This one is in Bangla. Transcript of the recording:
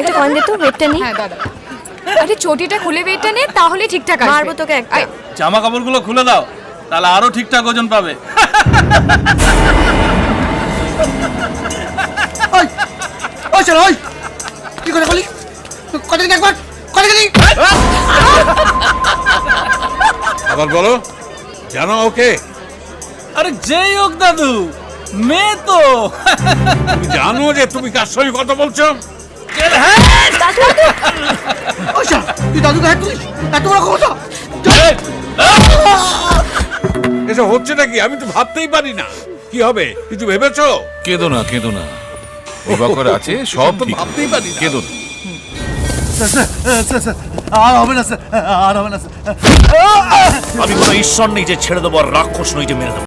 একটা কয়েন দে তো ওয়েটটা নি। হ্যাঁ দাদা। আরে চটিটা খুলে নে তাহলে ঠিকঠাক আসবে। মারবো তোকে একটা। জামা কাপড়গুলো খুলে দাও তাহলে আরও ঠিকঠাক ওজন পাবে। ওই ওই চল ওই। কি করে বলি? কত দিন একবার? আবার বলো জানো ওকে আরে যেই হোক দাদু মেয়ে তো। জানো যে তুমি কার সঙ্গে কথা বলছো? তুই দাদুকে তুই এত বড় ক্ষমতা এসব হচ্ছে নাকি? আমি তো ভাবতেই পারি না। কি হবে? কিছু ভেবেছো? কেঁদো না কেঁদো না। দিবাকর আছে সব তো ভাবতেই পারি না। কেঁদো না। আর হবে না স্যার আর হবে না স্যার। আমি কোনো ঈশ্বর নেই যে ছেড়ে দেবো আর রাক্ষস নই যে মেরে দেবো।